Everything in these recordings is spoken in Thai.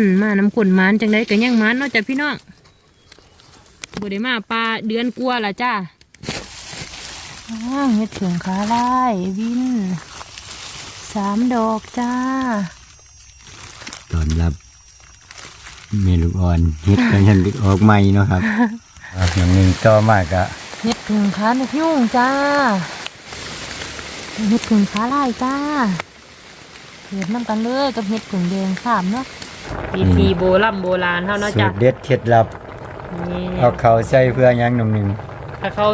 นมาน้ำขนหมานจังได้กันยังหมานเนาะจ้ะพี่น้องบ่ได้มาปลาเดือนกลัวาละจ้าอ้าวเฮ็ดถึงขาลายวินสามดอกจ้า ตอนรับเมลูกอ่อนเฮ็ดกันยันลึกออกใหม่เนาะครับอะอย่างหนึ่งต่อมากอะเฮ็ดถึงขานกยุ่งจ้าเฮ็ดถึงขาลายจ้าเฮ็ดน้ำกันเลยกับเฮ็ดถึงแดงสามเนาะ ปีปีโบราณโบราณเท่าเนาะสูจ้ะตรเด็ดเคล็ดลับนี่เอาเขาใส่เพื่อหยังหนุ่มหนึ่ง ถ้าเขา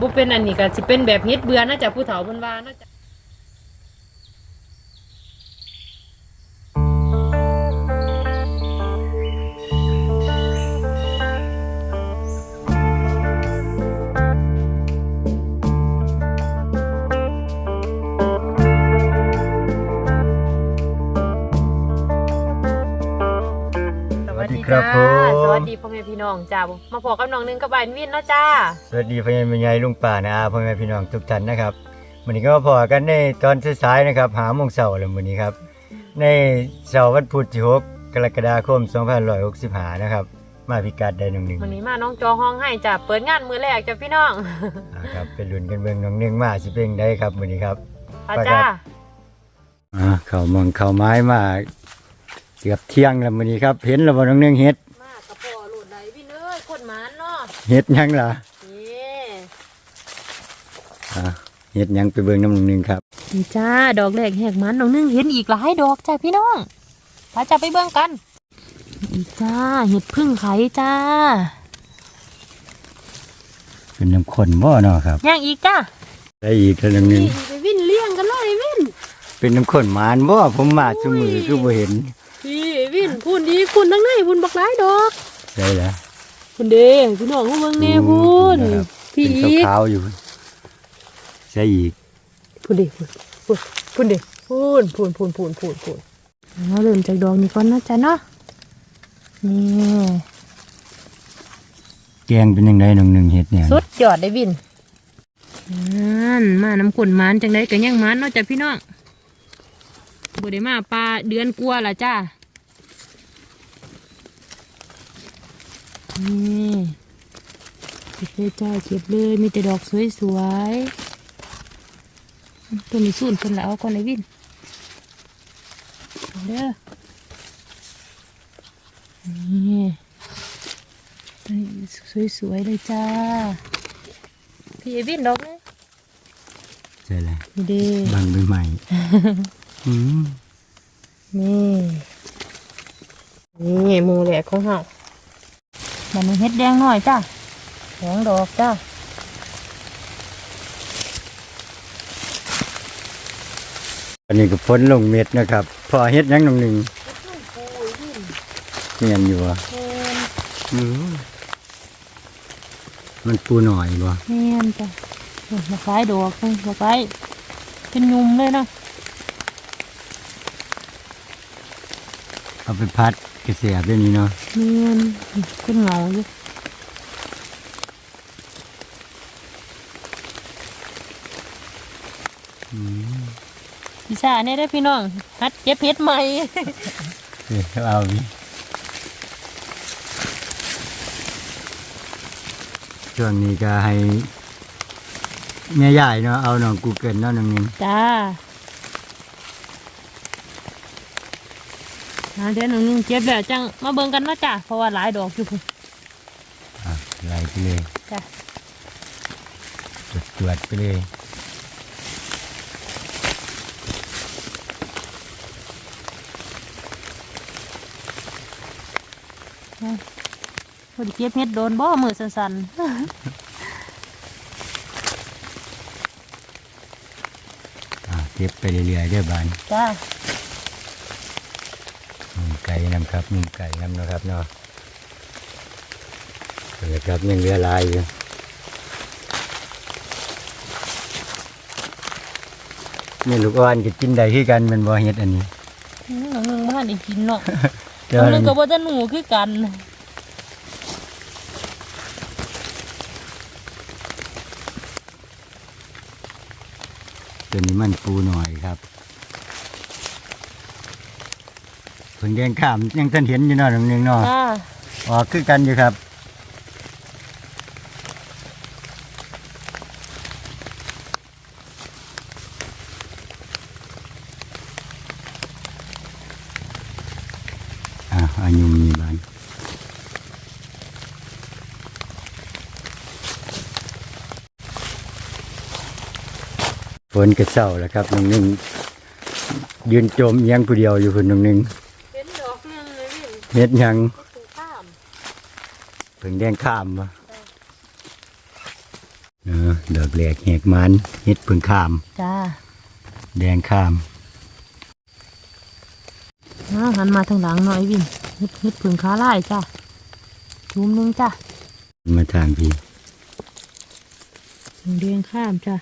บ่เป็นอันนี้ก็สิเป็นแบบเฮ็ดเบื่อนะจ๊ะผู้เฒ่าเพิ่นว่านะจ๊ะ ครับผม สวัสดีพ่อแม่พี่น้องจ้ามาพอกับน้องหนึงกับบ้านวินเนาะจ้า สวัสดีพ่อแม่ใหญ่ลุงป่านะอาพ่อแม่พี่น้องทุกท่านนะครับวันนี้ก็มาพอกันในตอนสายๆนะครับหาโมงเสาร์แล้ววันนี้ครับ ในเสาร์วันพุธที่6กรกฎาคม2565นะครับ มาพิกัดได้หนึ่งหนึ่งวันนี้มาน้องจอห้องให้จ้าเปิดงานมือแรกจ้ะพี่น้องอ่าครับเป็นรุ่นกันเบิ่งน้องหนึ่งมาสิเป็นได้ครับวันนี้ครับพระจ้าอ่าเข้ามองเข้าไม้มา เกือบเที่ยงแล้ววันนี้ครับ เห็นแล้วบ่น้องหนึ่งเฮ็ดมากระพอโหลดไหลวินเอ้ยคนหมานเนาะเฮ็ดหยังล่ะนี่อ่าเฮ็ดหยังไปเบิ่งน้ำหนึ่งครับนี่จ้าดอกแรกแหกหมันน้องหนึงเห็นอีกหลายดอกจ้าพี่น้องพาจ้าไปเบิ่งกันอีกจ้าเห็ดพึ่งไข่จ้าเป็นน้ำข้นบ่เนาะครับ ย่างอีกจ้าได้อีกแล้วน้องหนึ่งนี่ไปวินเลี้ยงกันเลยวินเป็นน้ำข้นหมานบ่ผมมาซุมือคือบ่เห็นพี่ วินพูนดีคุณทั้งในพูนบักหลายดอกได้แล้วพูนเด้พี่น้องผู้เบิ่งแน่พูนนะครับพี่เป็นอีกขาวๆอยู่ใช่อีกพูนเด้พูนพูนพูนเด้พูนพูนพูนพูนพูนพูนเราเริ่มจากดอกนี้ก่อนนะจ๊ะเนาะนี่แกงเป็นยังไงน้องหนึ่งเฮ็ดเนี่ยสุดยอดได้วินนั่นมาน้ำขนหมานจังได้กันยังหมานเนาะจ้ะพี่น้องบ่ได้มาปลาเดือนกลัวาละจ้า นี่เก็บเลยจ้าเก็บเลยมีแต่ดอกสวยๆตัวนี้สูนคนละเอาก่อนเลยวินเอาเด้อนี่ตัวนี้สวยๆเลยจ้าพี่เอวินดอกนึงใช่แล้วนี่เด้บางใบใหม่อืมนี่นี่หมูแหลกของเฮา มันมีเฮ็ดแดงหน่อยจ้าสองดอกจ้าอันนี้ก็ฝนลงเม็ดนะครับ พอเฮ็ดหยังน้องหนึ่งเมียนอยู่บ่อืมมันปูหน่อยบ่แม่นจ้ะนี่มาคล้ายดอกนึงมาคล้ายเป็นยุมเลยนะ เอาไปพัด กระเสียบด้วยนี้เนาะแม่นขึ้นเหงาอยู่อืมพี่ชาเนี่ยได้อพี่น้องฮัดเก็บเฮ็ดใหม่เออเอาดิช่วงนี้ก็ให้แม่ใหญ่เนาะเอาน้องกูเกิลเนาะน้องหนึ่งจ้า อ่าเดี๋ยวหนูนึงเก็บแล้วจังมาเบิ่งกันเนาะจ้ะเพราะว่าหลายดอกอยู่พุ่นอะไล่ไปเลยจ้ะตรวจตรวจไปเลยพอดีเก็บเฮ็ดโดนบ่มือสั่นอะเก็บไปเรื่อยๆเด้อบานๆจ้า นุ่มไก่น้ำครับนุ่มไก่น้ำนะครับเนาะเออครับยังเหลือหลายอยู่นี่ลูกอ่อนก็กินได้คือกันแมันบ่เฮ็ดอันนี้อืมน้องนึงบ้านได้กินเนาะเดี๋ยน้วองนึงก็บ่จะหนูคือกันตัวนี้มันปูหน่อยครับ เพิ่งแดงข้ามยังท่านเห็นอยู่เนาะน้องหนึงเนาะจ้าออกคือกันอยู่ครับ อ่าอายุมีบ้านฝนกระเศร้าแล้วครับน้องหนึงยืนจมเอียังผู้เดียวอยู่คนน้องหนึงเป็นดอกนึง เลยวินเฮ็ดหยังถูกข้ามเพิ่งแดงข้ามวะเออดอกแหลกแหกมันเฮ็ดเพิ่งข้าม จ้าแดงข้ามอ้าวหันมาทางหลังหน่อยวินเฮ็ดเฮ็ดผึ่งขาลายจ้าจุ่มหนึงจ้ามาทางพี่เรียงข้ามจ้า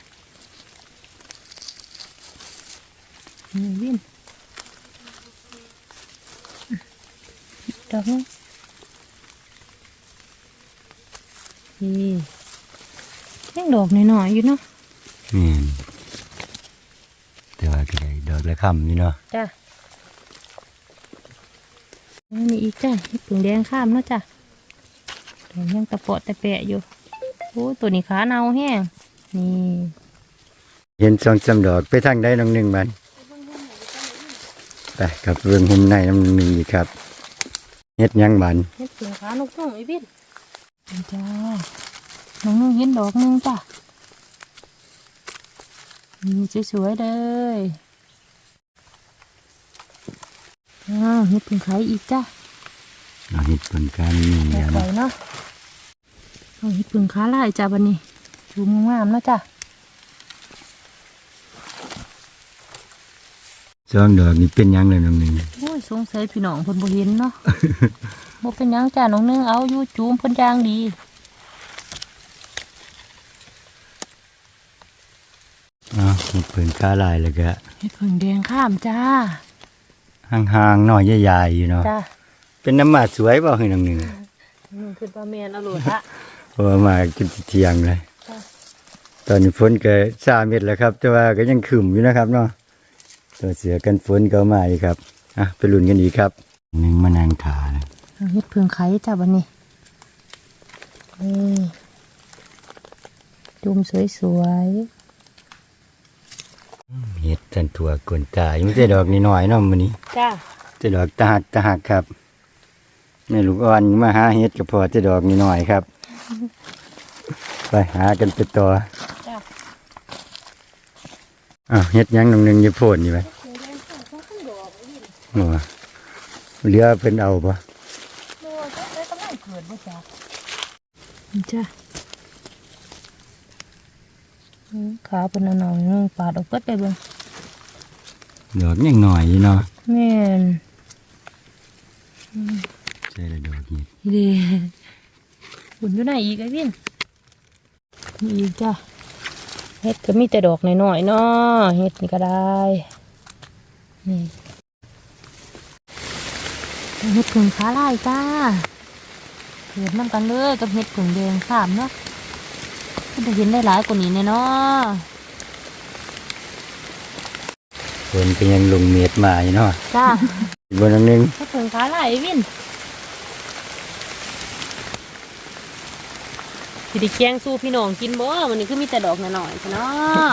นี่วิน ดอกนึงนี่แค่ดอกหน่อยๆอยู่เนาะนี่นแต่ว่าก็ได้ดอกละค่ำนี่เนาะจ้านี่อีกจ้าเฮ็ดผึ่งแดงข้ามเนาะจ้าดอกยังตะเปาะตะแปะอยู่โอ้ตัวนี้ขาเนาแห้งนี่ เห็นสองสามดอกไปทางใดน้องหนึ่งบันไปกับเรื่องหุ่มในน้ำหนึ่งอีกครับ เฮ็ดหยังบันเฮ็ดเสียงขานกนุ่งไอ้บินนี่จ้าน้องนุ่งเห็นดอกหนึงจ้ะนี่สวยๆเลยอ้าวเฮ็ดผึ่งไข่อีกจ้ะเราเฮ็ดผลการนี่แปลแล้วกไปเนาะเนาะเอาเฮ็ดผึ่งขาลายจ้ะบัดนี้ดูงามๆเนาะจ้ะสองดอกนี่เป็นหยังเลยน้องหนึ่งโอ้ย สงสัยพี่น้องเพิ่นบ่เห็นเนาะบ่เป็นหยังจ้ะน้องนึงเอาอยู่จูมเพิ่นอย่างดีอ๋อเฮ็ดผลค้าลายแล้วก็เฮ็ดผึ่งแดงข้ามจ้าห่างๆหน่อยใหญ่ๆอยู่เนาะจ้าเป็นน้ำมาสวยบ่คือน้องหนึ่งอืมคือปลาแม่นเอาโลดละเพราะว่ามากินเที่ยงเลยจ้ะตอนนี้ฝนก็ซาเม็ดแล้วครับ แต่ว่าก็ยังขึ้มอยู่นะครับเนาะตัวเสือกันฝนก็เอามาอีกครับ อะไปลุ้นกันอีกครับหนึ่งมานางขานะเอาเฮ็ดเพิงไข่จ้าบันนี้นี่จุ่มสวยเห็ดทันถั่วกวนตายไม่ใช่ดอกนิดหน่อยๆเนาะมื้อนี้ๆจ้าแต่ดอกตาหักตาหักครับแม่ลูกอ่อนมาหาเห็ดก็พอจะดอกนิดหน่อยครับ ไปหากันไปต่อจ้าอ้าวเห็ดหยังหนองหนึงอยู่โพดนี่ไปโอ้ เหลือเป็นเอาปะนี่จ้าอืมขาเป็นหน่อยๆนึงปาดออกเปิดไปเบิ่งดอกยังหน่อยอยู่เนาะแม่นใช่ละดอกนี้นี่เดีบุญอยู่ไหนอีกไอ้วินนี่อีกจ้าเฮ็ดก็มีแต่ดอกน้อยๆเนาะเฮ็ดนี่ก็ได้นี่ เฮ็ดผึ่งขาลายจ้าเห็ดน้ำกันเลยกับเห็ดผึ่งแดงสามเนาะก็จะเห็นได้หลายกว่านี้แน่เนาะฝนก็ยังลงเม็ดมาอยู่เนาะจ้าอีกบนหนองหนึงเห็ดผึ่งขาไหลายวินสิไดิแกงสู้พี่น้องกินบ่วันนี้คือมีแต่ดอกหน่อยๆจ้ะเนาะ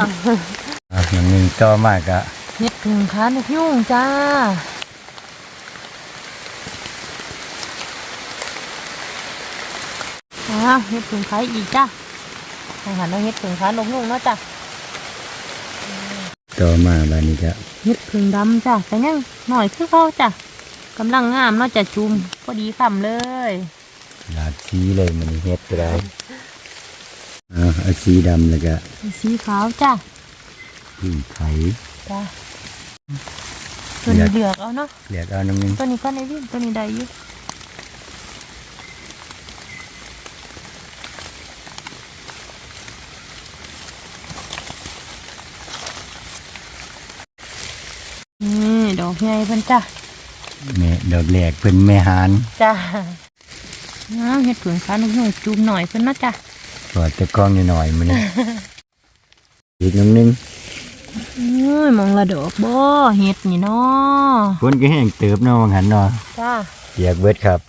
อะหนองหนึงต่อมากะเห็ดผึ่งขานกยุ่งจ้า อ้าวเห็ดผึ่งไข่อีกจ้าอาหารเราเห็ดผึ่งขานกยุ่งเนาะจ้ะต่อมาบานนี้ก็เห็ดผึ่งดำจ้ะแต่ยังหน่อยคือเขาจ้ะกำลังงามเนาะจ้ะจุ่มพอดีคำเลยหลากสีเลยมันเฮ็ดก็ได้อ่าเอาสีดำแล้วก็สีขาวจ้ะพึ่งไข่จ้ะตัวนี้เลือกเอาเนาะเหลือกเอาหนองหนึงตัวนี้ก็ในวิ่งตัวนี้ได้อยู่นี่ดอก ใหญ่เพิ่นจ้ะแม่ดอกแรกเพิ่นแม่หานจ้ะน้ำเห็ดผึ่งขาวนุ่มๆจุ่มหน่อยเพิ่นเนาะจ้ะกอดตะกร้องนิดหน่อยมันอีกหนองหนึงเอ้ยมองละดอกบ่เฮ็ดนี่เนาะฝนก็แห้งเติบเนาะว่างั้นเนาะจ้าเปียกเบิดครับ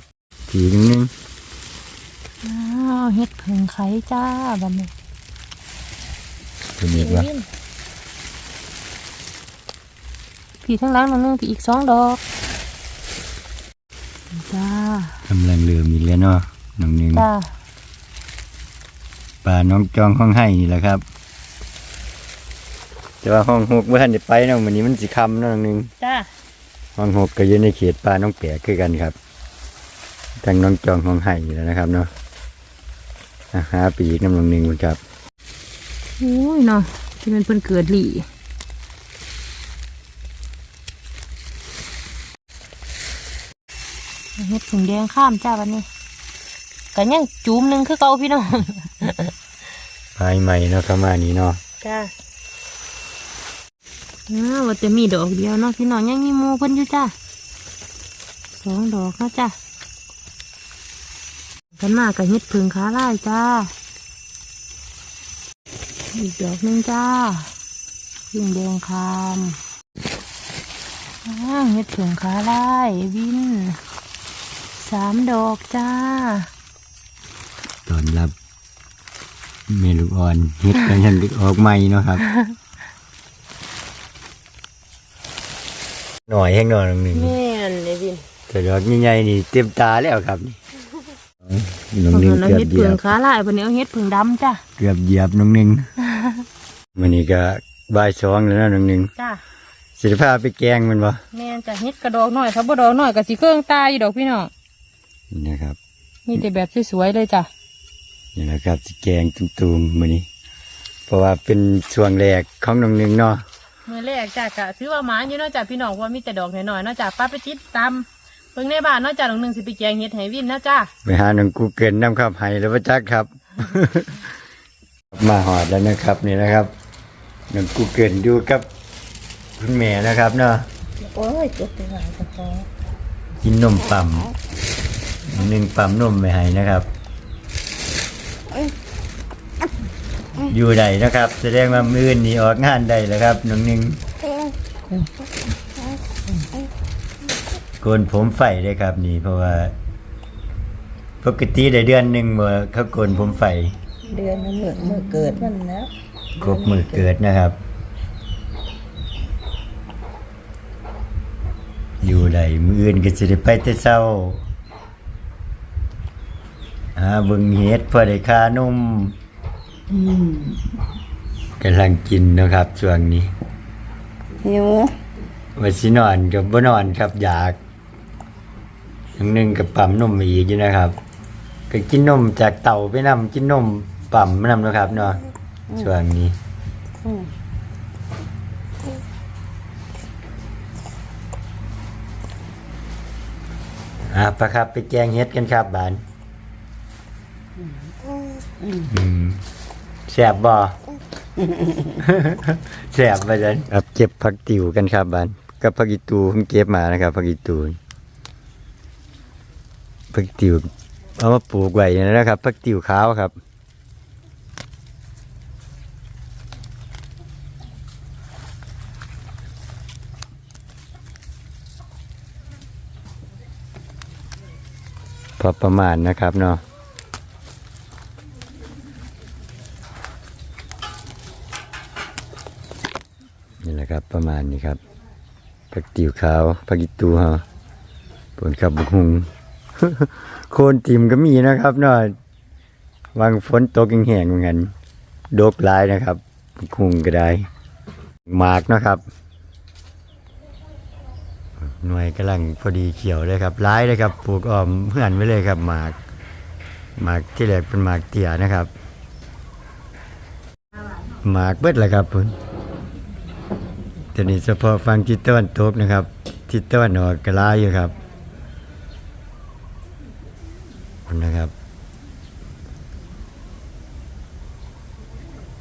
ทีนึงนึงอ้าวเฮ็ดเพิ่งไข่จ้าบัดนี้เป็นอีกว่าพี่ทั้งล้างนึงพี่อีกสองดอกจ้ากำลังเริ่มอีกแล้วเนาะน้องหนึงจ้าป่าน้องจองห้องให้นี่แหละครับ แต่ว่าห้องหกเมื่อทันได้ไปเนาะวันนี้มันสิคำเนาะน้องหนึงจ้าห้องหกก็อยู่ในเขตป่าน้องแปะคือกันครับทางน้องจองห้องให้อยู่แล้วนะครับเนาะอะหาปีกน้ำน้องหนึ่งคุณครับโอ้ยเนาะที่มันเพิ่นเกิดหลี่ ฮ็ดผึ่งแดงข้ามจ้าวันนี้ก็ยังจูมหนึ่งคือเก่าพี่น้องภายใหม่เนาะเข้ามานี่เนาะจ้าอ้าวว่าจะมีดอกเดียวเนาะพี่น้องยังมีหมูเพิ่นอยู่จ้าสองดอกเนาะจ้ากันมากับเฮ็ดผึ่งขาลายจ้าอีกดอกหนึงจ้าพึ่งแดงคามอ้าวเฮ็ดผึ่งขาลายวิน สามดอกจ้า ตอนรับเมลูกอ่อนเฮ็ดกันยันออกใหม่เนาะครับ หน่อยแห้งหน่อยน้องหนึงแม่นเลยวินแต่ดอกใหญ่ๆนี่เต็มตาแล้วครับนี่น้องเอาหนึงเราเกือบเฮ็ดเหยีผึ่ยงบขาลายวันนี้เอาเฮ็ดผึ่งดำจ้าเกือบเหยียบน้องหนึงมันนี่ก็บ่ายสองแล้วนะน้องหนึงจ้าสิพาไปแกงมันบ่แม่นจะเฮ็ดกระดอกหน่อยถ้าบ่ดอกหน่อยก็สิเครื่องตายอยู่ดอกพี่น้อง นี่นะครับ มีแต่แบบสวยๆเลยจ้ะนี่นะครับสิแกงตุ้มๆมื้อนี้ เพราะว่าเป็นช่วงแรกของน้องหนึงเนาะมื้อแรกจ้ะก็ถือว่าหมาอยู่เนาะจ้ะพี่น้องเพราะว่ามีแต่ดอกน้อยๆเนาะจ้ะป้าไปติดตามเพิ่งในบ้านเนาะจ้ะน้องหนึงสิไปแกงเฮ็ดให้วินนะจ้าไปหาน้องกูเกิลน้ำข้าวไห้แล้วว่าจักครับ มาหอดแล้วนะครับนี่นะครับน้องกูเกิลอยู่กับคุณแม่นะครับเนาะโอ้ยเจ็บไปหลายกระเพาะกินนมปั๊ม หนึ่งปั๊มนมไปให้นะครับ อยู่ใดนะครับ แสดงว่ามือนี่ออกงานได้แล้วครับน้องหนึ่งโกนผมไฟได้ครับนี่เพราะว่า ปกติได้เดือนหนึ่งเมื่อเขาโกนผมไฟเดือนละเมื่อเมื่อเกิดมันนะครบมือเกิดนะครับ อยู่ใดมืออื่นก็จะได้ไปแต่เช้า หาเบิ่งเฮ็ดเพื่อได้ค่านมกำลังกินนะครับช่วงนี้หิวว่าสินอนกับบ่นอนครับอยากอย่างหนึงกับปั๊มนมอีกอยู่นะครับ ก็กินนมจากเต่าไปนำกินนมปั๊มนำนะครับเนาะช่วงนี้ อืมอะปะครับไปแกงเฮ็ดกันครับบาน อืมแสบบ่ แสบไปจันครับเก็บผักติ๋วกันครับบานกับผักอีตูผมเก็บมานะครับผักอีตูผักติ๋วเอามาปลูกไว้นะครับผักติ๋วขาวครับพอประมาณนะครับเนาะ นี่แหละครับประมาณนี้ครับผักติ๋วขาวผักอีตูฮะผลขับบุกหุงโคนติ่มก็มีนะครับเนาะวางฝนตกแห้งๆเหมือนกันดกลายนะครับบุกหงก็ได้หมากนะครับหน่วยกำลังพอดีเขียวเลยครับร้ายเลยครับปลูกอ้อมเพื่อนไว้เลยครับหมากหมากที่แรกเป็นหมากเตี่ยนะครับหมากเบิดแหละครับ พุ่นแต่นี่เฉพาะฟังทิศตะวันตกนะครับทิศตะวันออกกระลายอยู่ครับพุ่นนะครับ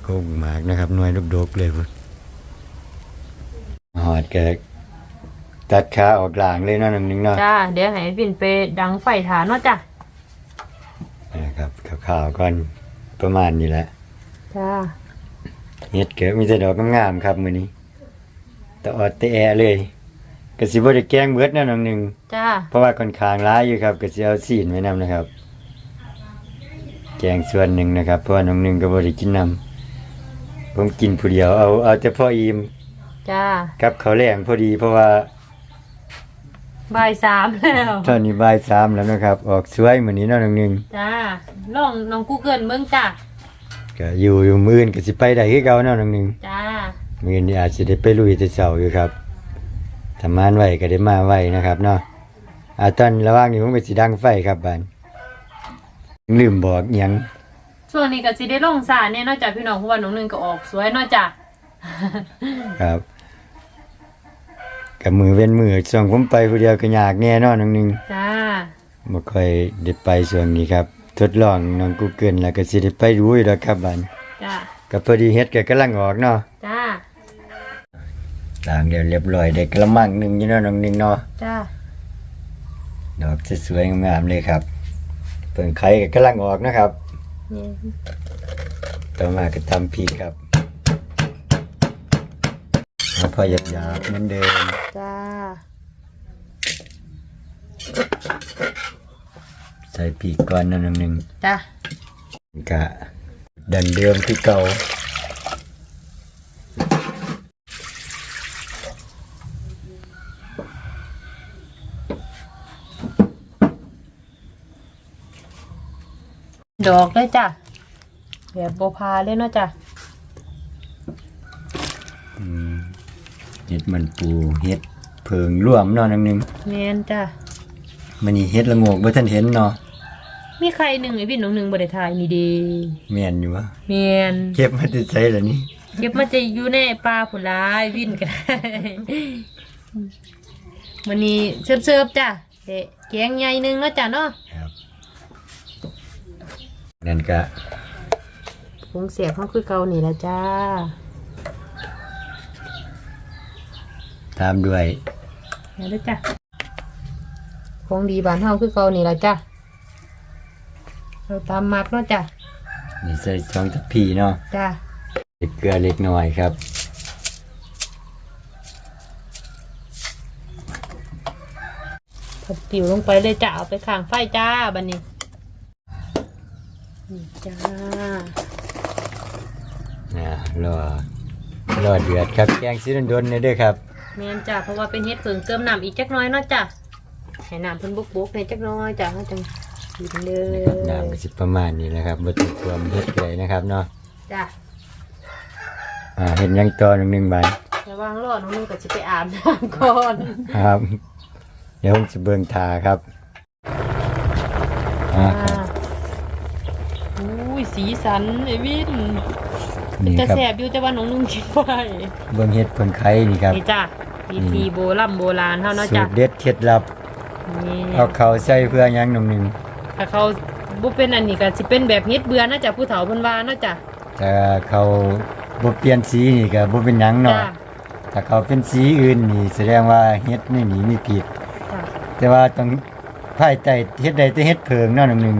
โกงหมากนะครับหน่วยดกๆเลยพุ่นหอดแกตัดขาออกหลางเลยเนาะน้องนึงเนาะจ้าเดี๋ยวให้วินไปดังไฟฐานเนาะจ้านะครับข่าวๆก่อนประมาณนี้แหละจ้าเฮ็ดเกิดมีแต่ดอกงามๆครับมื้อนี้ ตะออดตะแอเลยก็สิบ่ได้แกล้งเบิดแนวน้องหนึงจ้าเพราะว่าค่อนข้างร้ายอยู่ครับก็สิเอาซีนไว้นํนะครับ แกงส่วนหนึ่งนะครับ เพราะว่าน้องหนึงก็บ่ได้กินนํผมกินผู้เดียวเอาเอาแต่พออิ่มจ้ากับข้าวแรงพอดี เพราะว่าบ่ายสามแล้ว ตอนนี้บ่ายสามแล้วนะครับ ออกสวยมื้อนี้เนาะน้องหนึงจ้าลองน้องกูเกิลเบิ่งจ้าก็อยู่อยู่มื้ออื่นก็สิไปได้คือเก่าเนาะน้องหนึงจ้า มื้อนี้อาจจะได้ไปลุยแต่เช้าอยู่ครับทำงานไว้ก็ได้มาไว้นะครับเนาะอาตอนระหว่างนี้ผมก็สิดังไฟครับบ้านลืมบอกอิหยังช่วงนี้ก็สิได้ลงสารเนี่ยนอกจากพี่น้องเพราะว่าน้องหนึงก็ออกสวยเนอกจาก ครับกับมือเว้นมือส่งผมไปผู้เดียวก็ยากแน่เนอนน้องหนึง จ้า บ่ค่อยได้ไปช่วงนี้ครับ ทดลองน้อง Google แล้วก็สิได้ไปรู้อยู่แล้วครับบ้านจ้า ก็พอดีเฮ็ดก็กำลังออกเนาะจ้า ล้างเดี๋ยวเรียบร้อยได้กระมังหนึงอยู่เนาะน้องหนึงเนาะจ้าดอกสวยๆงามๆเลยครับเปิ่งไข่ก็กำลังออกนะครับนี่ต่อมาก็ทำพริกครับแล้วพอหยาบๆเหมือนเดิมจ้าใส่พริกก่อนเนาะน้องหนึงจ้าก็ดันเดิมคือเก่า ดอกเลยจ้าแบบโบพาเลยเนาะจ้าอืมเห็ดมันปูเห็ดเพิงร่วมเนาะนังหนึงแมนจ้ามันนี่เห็ดละโงกบ่ทันเห็นเนาะมีใครหนึ่งไอพี่น้องหนึ่งบริทายนี่เดีแม่นอยู่วะแมนเก็บมาแต่ใส่ละนี่เก็บมาจะอยู่ในปลาผุนร้ายวินกันมันนี้เสิร์ฟเสิร์ฟๆจ้ะเดะแกงใหญ่หนึ่งเนาะจ้ะเนาะครับ นั่นก็ผงเสียบเขาคือเกานี่ละจ้า ตามด้วยเดี๋ยวเด้อจ้ะของดีบานเฮาคือเกานี่ละจ้ะเราตามมักเนาะจ้ะนี่ใส่สองทัพพีเนาะจ้ะเกลือเล็กน้อยครับผัดติ๋วลงไปเลยจ้ะเอาไปข้างไฟจ้าบันนี้ นี่จ้านะรอรอเดือดครับแกงซีดนๆเนี่ยเด้อครับแม่นจ้ะเพราะว่าเป็นเฮ็ดเพิ่งเติมน้ำอีกจักหน้อยเนาะจ้ะให้น้ำเพิ่นบุกๆในจักหน้อยจ้ะเฮาจังกินเลนะครับยน้ำก็สิประมาณนี้แหละครับบ่ต้องท่วมเฮ็ดเลยนะครับเนาะจ้ะอ่าเห็นยังต่อหนึ่งหนึ่งใบระวังรอน้องนึงก็สิไปอาบน้ำก่อนครับ เดี๋ยวผมจะเบิ่งทาครับอ่าครับอุ้ย สีสันไอ้วินนี่จะครับแสบอยู่แต่ว่าน้องนึงกินไปเบิ่งเฮ็ดเพิ่นไข่นี่ครับนี่จ้ะวิธีโบราณโบราณเฮาเนาะสูจ้ะตรเด็ดเคล็ดลับนี่เอาเข้าใส่เพื่อหยังหนึ่งหนึ่งถ้าเขาบ่เป็นอันนี้ก็สิเป็นแบบเฮ็ดเบื่อนะจ้ะผู้เฒ่าเพิ่นว่าเนาะจ้ะถ้าเขาบ่เปลี่ยนสีนี่ก็บ่เป็นหยังเนาะจ้ะถ้าเขาเป็นสีอื่นนี่แสดงว่าเฮ็ดไม่หนีไม่ผิด จ้ะแต่ว่าต้องภายใต้เฮ็ดใดแต่เฮ็ดเพิงเนาะหนึ่งหนึ่ง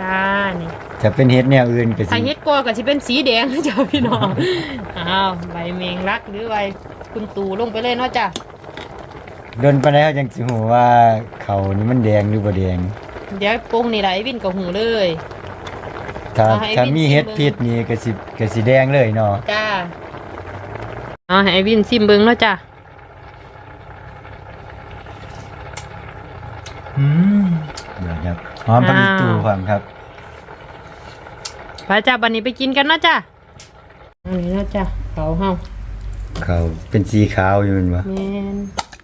จ้านี่ จะเป็นเฮ็ดแนวอื่นก็ถ้าสิเฮ็ดกอก็สิเป็นสีแดงนะจ้ะพี่น้อง อ้าวใบแมงลักหรือใบคุณตูลงไปเลยเนาะจ้ะโดนปานใดเขาจังสิฮู้ว่าเขานี่มันแดงหรือบ่แดง เดี๋ยวปรุงนี่ล่ะไอ้วินก็หูเลย ถ้าเอาให้ถ้าวินมีชิมเฮ็ดเบิ่งผิดนี่ก็สิก็สิแดงเลยเนาะจ้าเอาให้ไอ้วินซิมเบิ่งเนาะจ้ะอืมเดี๋ยวครับหอมผักอีตูความครับ ไปจ้ะบัดนี้ไปกินกันเนาะจ้ะอันนี้เนาะจ้ะเขาเฮาเขาเป็นสีขาวอยู่แมันวะแม่น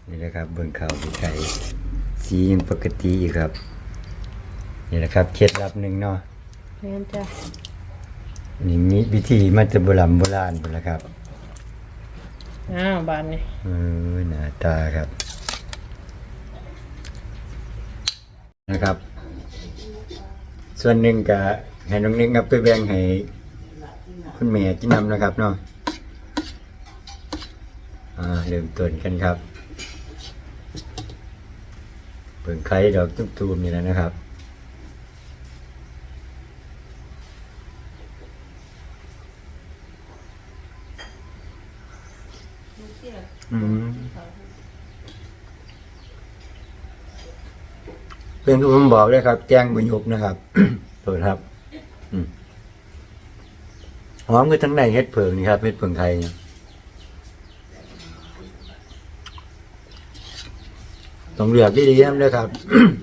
นี่แหละครับเบิ่งเขาไก่สียังปกติอยู่ครับ นี่แหละครับเคล็ดลับหนึ่งเนาะแม่นจ้ะนี่มีวิธีมาจากโบราณโบราณหมดแล้วครับอ้าวบานนี้เออหน้าตาครับ นะครับ ส่วนหนึ่งก็ ให้น้องนิ่งเอาไปแบ่งให้คุณแม่กินนำนะครับเนาะอ่าเริ่มต้นกันครับเปิ่งไข่ดอกตุ้มๆนี่แล้วนะครับอืมเป็นที่ผมบอกเลยครับ แจ้งบุญยบนะครับโทษครับ หอมคือทั้งในเฮ็ดเผิงนี่ครับเฮ็ดเผิงไทยต้องเลือกที่ดีๆนะครับ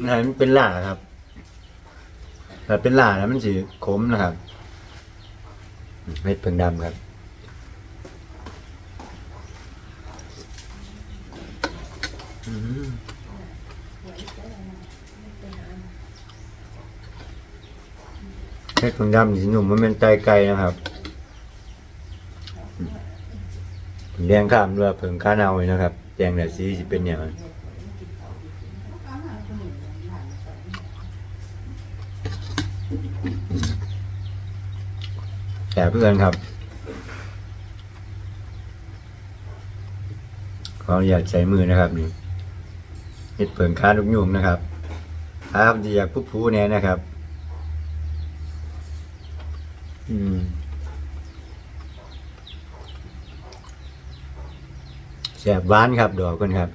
ให้มันเป็นหล่าครับแต่เป็นหล่าแล้วมันสีขมนะครับอืมเฮ็ดเผิงดำครับอืมเฮ็ดเผิงดำสีหนุ่มมันเป็นไตไก่นะครับอืม แดงข้ามด้วยเผิงข้าเนาเลยนะครับ แดงแต่สีสิเป็นอย่างนั้นแต่เพื่อนครับขออนุญาตใช้มือนะครับนี่เห็ดเผิงค้าลูกยุงนะครับ ครับอยากผู้ผู้แน่นะครับ อืม แสบหวานครับดอกคนครับ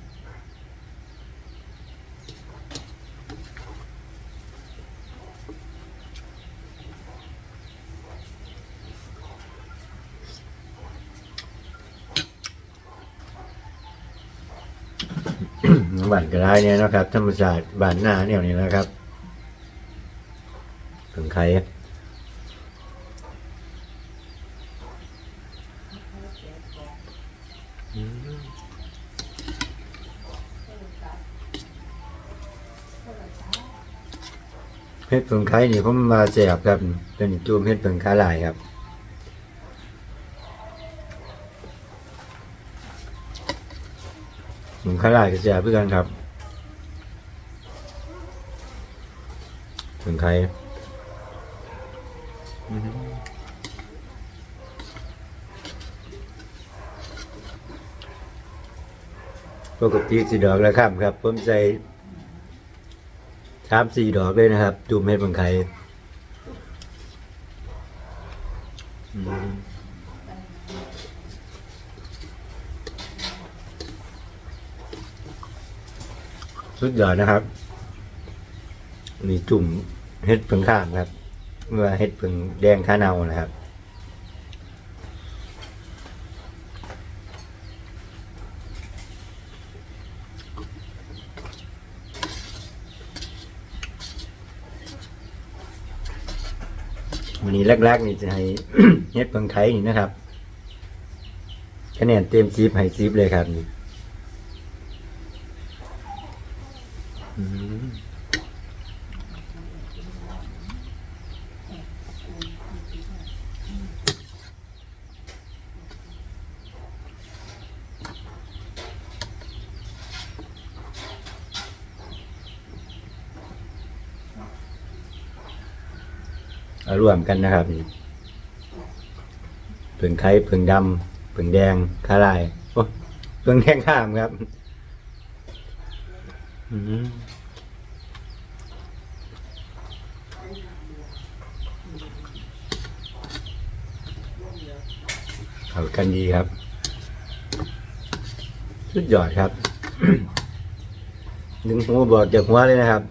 บ้านกระไรเนี่ยนะครับธรรมศาสตร์บ้านหน้าเนี่ยนี่นะครับถึงใคร เพชรผงไข่นี่ผมมาแจกครับเป็นจูมเพชรผงค้าลายครับผงค้าลายก็แจกเพื่อนครับผงไข่ปกติสีดอกละครับครับผมใส่ สามสี่ดอกเลยนะครับ จุ่มเม็ดผงไข่สุดยอดนะครับ มีจุ่มเห็ดเผึงข้ามครับเมื่อเห็ดเผึงแดงข้าเนานะครับ แรกๆนี่จะให้ เฮ็ดเพิงไทยนี่นะครับคะแนนเต็มซีบให้ซีบเลยครับนี่อืมเอาร วมกันนะครับนี่ผึ่งไข่ผึ่งดำผึ่งแดงข้าลายโอ้ผึ่งแดงข้ามครับอืมเข้ากันดีครับ สุดยอดครับ ดึงหัวบอกจากหัวเลยนะครับ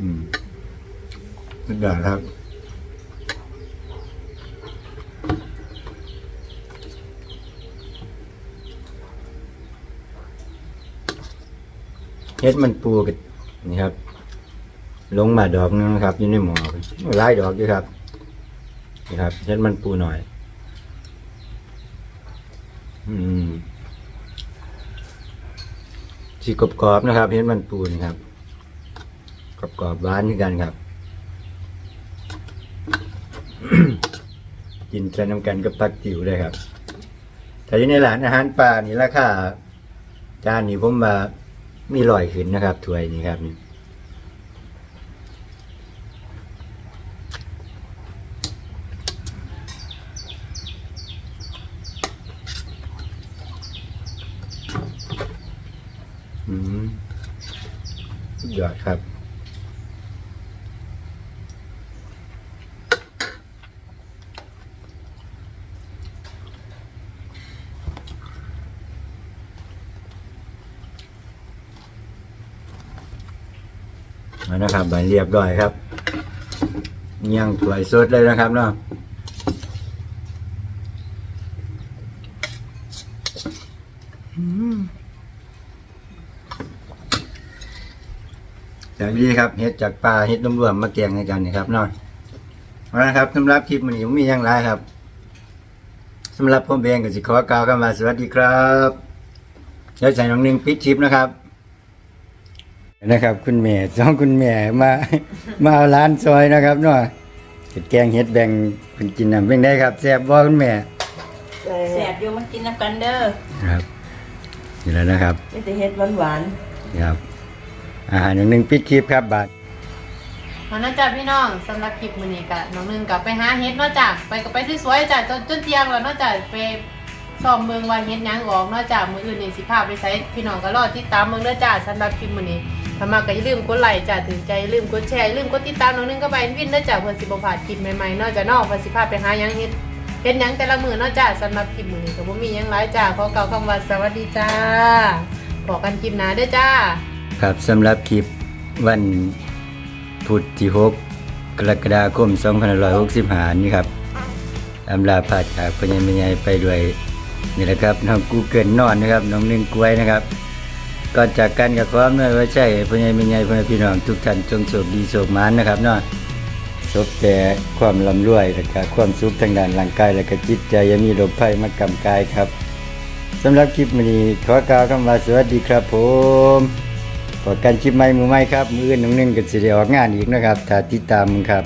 อืมสุด ยอดครับเฮ็ดมันปูกันนี่ครับ ลงมาดอกนึงนะครับอยู่ในหมอหลายดอกอยู่ครับนี่ครับเฮ็ดมันปูหน่อย อืมสีกรอบๆนะครับเฮ็ดมันปูนครับกรอบกรอบๆหวานเหมือนกันครับ กินแซนน้ำกันก็พักจิ๋วเลยครับถ้าอยู่ในร้านอาหารป่านี่ราคาจานนี้ผมมามีลอยขึ้นนะครับถ้วยนี้ครับนี่ยอดครับ บบานเรียบร้อยครับเงี่ยงถวยสดเลยนะครับเนาะอืมจากนี้ครับเฮ็ดจากปลาเฮ็ดรวมๆมาแกงให้กันนี่ครับเนาะเอาละครับสำหรับคลิปมันนี้ผมมีอย่างไรครับสำหรับผมเองก็สิขอกล่าวคำว่าสวัสดีครับแล้วใส่น้องหนึ่งปิดคลิปนะครับ นะครับ คุณแม่สองคุณแม่มามาเอาร้านซอยนะครับเนาะเฮ็ดแกงเฮ็ดแบ่งเป็นกินน้ำเป็นได้ครับแซ่บบ่คุณแม่แสบอยู่มันกินน้ำกันเด้อครับนี่แล้วนะครับนี่จะเฮ็ดหวานครับอาหารอย่างหนึ่งปิดคลิปครับบาทเอานะจ๊ะพี่น้องสำหรับคลิปมื้อนี้ก็น้องหนึงกลับไปหาเฮ็ดเนาะจ้ะไปก็ไปสวยๆจ้ะจนจนเที่ยงแล้วเนาะจ้ะไปซ่อมเมืองว่าเฮ็ดหยังออกเนาะจ้ะมื้ออื่นนี่สิพาไปใช้พี่น้องก็รอติดตามเมืองเด้อจ้ะสำหรับคลิปมื้อนี้ ถ้ามาก็อย่าลืมกดไลค์จ้ะถึงใจอย่าลืมกดแชร์อย่าลืมกดติดตามน้องนึงก็ไปวินเด้อจ้ะเพื่อสิบ่พลาดคลิปใหม่ๆเนาะจ้ะเนาะเพื่อสิพาไปหาหยังเฮ็ดเฮ็ดหยังแต่ละมื้อเนาะจ้ะสำหรับคลิปมื้อนี้ก็บ่มีหยังหลายจ้ะขอเกล่าวคำว่าสวัสดีจ้าพบกันคลิปหน้าเด้อจ้า ครับสำหรับคลิปวันพุธที่ 6 กรกฎาคม2565นี่ครับอำลาพาจากพญ่แม่ใหญ่ไปด้วยนี่แหละครับน้องกูเกิลนอนนะครับ น้องหนึ่งกล้วยนะครับ ก่อนจากกันกับความน้อยไว้ใช่พ่อใหญ่แม่ใหญ่พ่อแม่พี่น้องทุกท่านจงโชคดีโชคหมานนะครับเนาะสบแต่ความลำรวยและก็ความสุขทางด้านร่างกายและก็จิตใจอยังมีโรคภัยมากำกายครับสำหรับคลิปนี้ขอกล่าวคำว่าสวัสดีครับผมพบกันคลิปใหม่มือใหม่ครับ มืออื่นน้องหนึงก็สิได้ออกงานอีกนะครับถ้าติดตามครับ